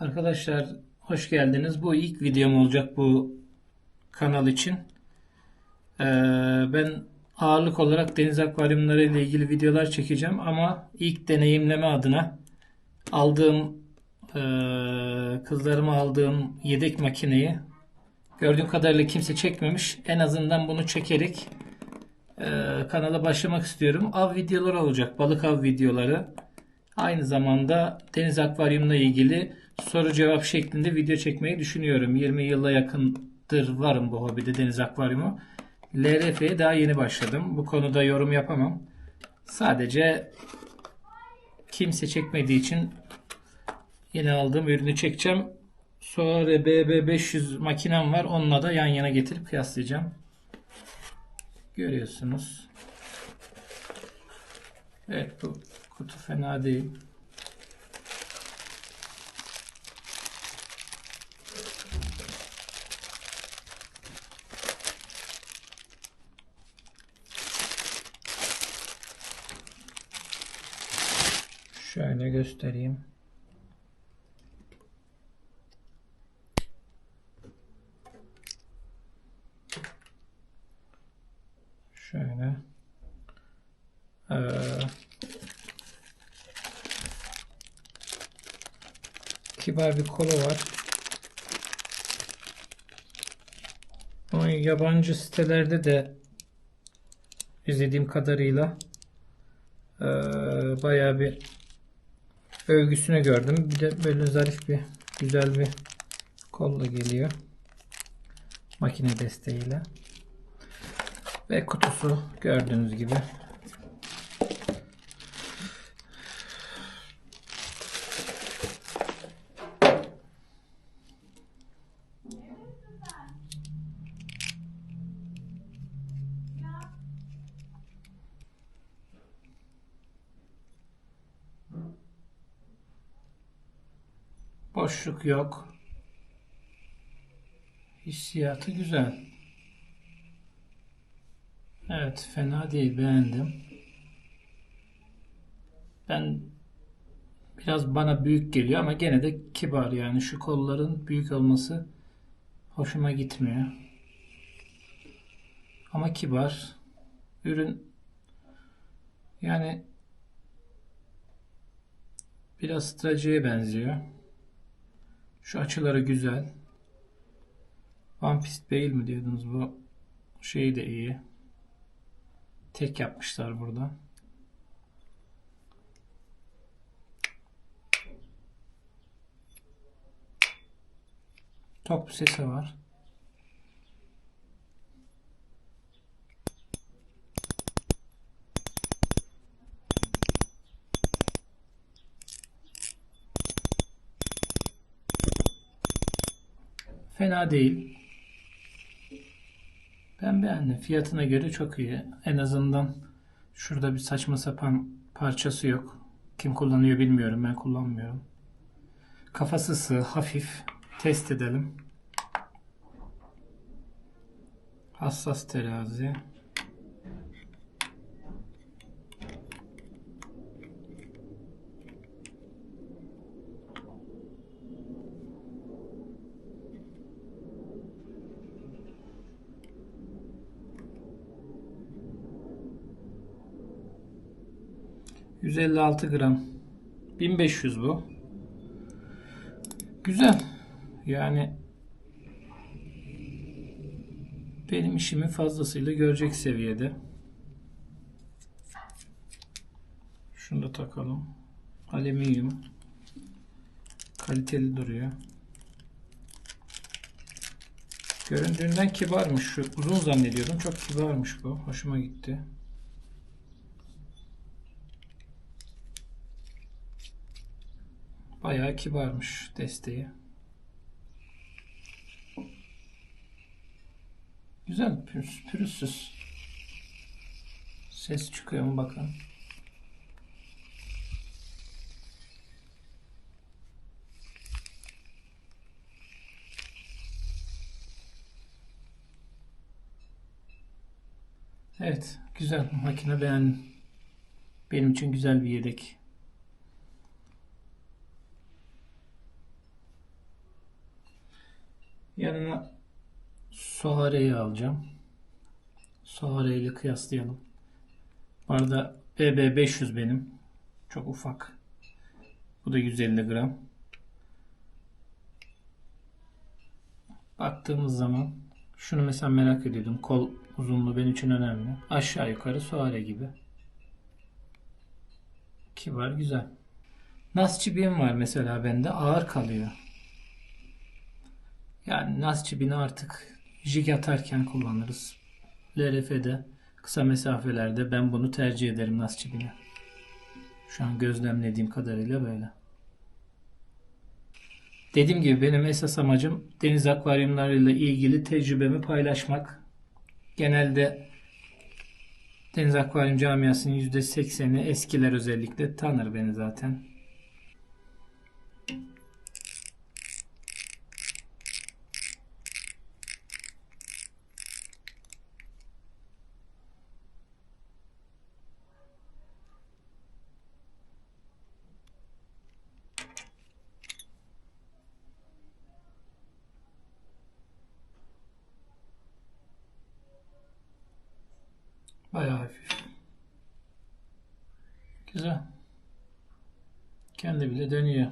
Arkadaşlar hoş geldiniz. Bu ilk videom olacak bu kanal için. Ee, ben ağırlık olarak deniz akvaryumları ile ilgili videolar çekeceğim ama ilk deneyimleme adına aldığım e, kızlarıma aldığım yedek makineyi gördüğüm kadarıyla kimse çekmemiş. En azından bunu çekerek e, kanala başlamak istiyorum. Av videoları olacak. Balık av videoları. Aynı zamanda deniz akvaryumla ilgili soru cevap şeklinde video çekmeyi düşünüyorum. 20 yıla yakındır varım bu hobide deniz akvaryumu. LRF'ye daha yeni başladım. Bu konuda yorum yapamam. Sadece kimse çekmediği için yeni aldığım ürünü çekeceğim. Sonra BB500 makinem var. Onunla da yan yana getirip kıyaslayacağım. Görüyorsunuz. Evet bu kutu fena değil. Şöyle göstereyim. Şöyle. Ee, kibar bir kolu var. Ama yabancı sitelerde de izlediğim kadarıyla ee, bayağı bir övgüsünü gördüm. Bir de böyle zarif bir güzel bir kolla geliyor. Makine desteğiyle. Ve kutusu gördüğünüz gibi. Boşluk yok. Hissiyatı güzel. Evet, fena değil, beğendim. Ben biraz bana büyük geliyor ama gene de kibar yani şu kolların büyük olması hoşuma gitmiyor. Ama kibar. Ürün yani biraz stratejiye benziyor. Şu açıları güzel. One Piece değil mi diyordunuz bu şeyi de iyi. Tek yapmışlar burada. Top sesi var. Fena değil. Ben beğendim. Fiyatına göre çok iyi. En azından şurada bir saçma sapan parçası yok. Kim kullanıyor bilmiyorum. Ben kullanmıyorum. Kafası sığ, hafif. Test edelim. Hassas terazi. ...156 gram... ...1500 bu... ...güzel... ...yani... ...benim işimi fazlasıyla görecek seviyede... ...şunu da takalım... ...alüminyum... ...kaliteli duruyor... Göründüğünden kibarmış. Uzun zannediyordum. Çok kibarmış bu. Hoşuma gitti. Bayağı kibarmış desteği. Güzel pürüz, pürüzsüz. Ses çıkıyor mu bakın. Evet, güzel makine beğendim. Benim için güzel bir yedek. Sohare'yi alacağım. Sohare ile kıyaslayalım. Bu arada BB 500 benim. Çok ufak. Bu da 150 gram. Baktığımız zaman şunu mesela merak ediyordum. Kol uzunluğu benim için önemli. Aşağı yukarı Sohare gibi. Kibar güzel. Nas çibiğim var mesela bende. Ağır kalıyor. Yani Nas çibiğini artık jig atarken kullanırız. LRF'de kısa mesafelerde ben bunu tercih ederim Nas çibiğini. Şu an gözlemlediğim kadarıyla böyle. Dediğim gibi benim esas amacım deniz akvaryumlarıyla ilgili tecrübemi paylaşmak. Genelde deniz akvaryum camiasının %80'i eskiler özellikle tanır beni zaten. Bayağı hafif. Güzel. Kendi bile dönüyor.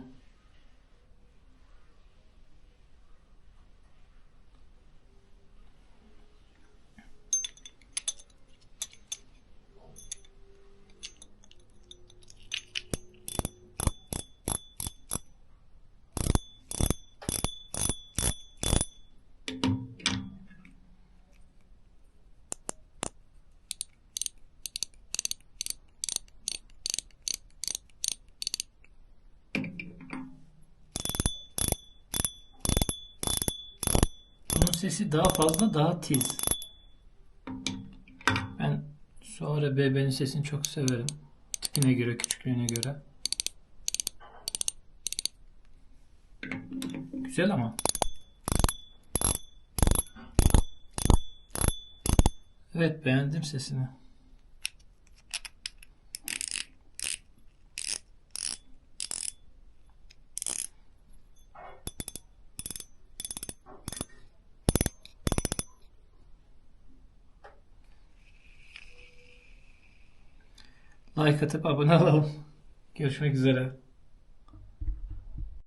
Bunun sesi daha fazla, daha tiz. Ben sonra BB'nin sesini çok severim. Tipine göre, küçüklüğüne göre. Güzel ama. Evet beğendim sesini. Like atıp abone olalım. Görüşmek üzere.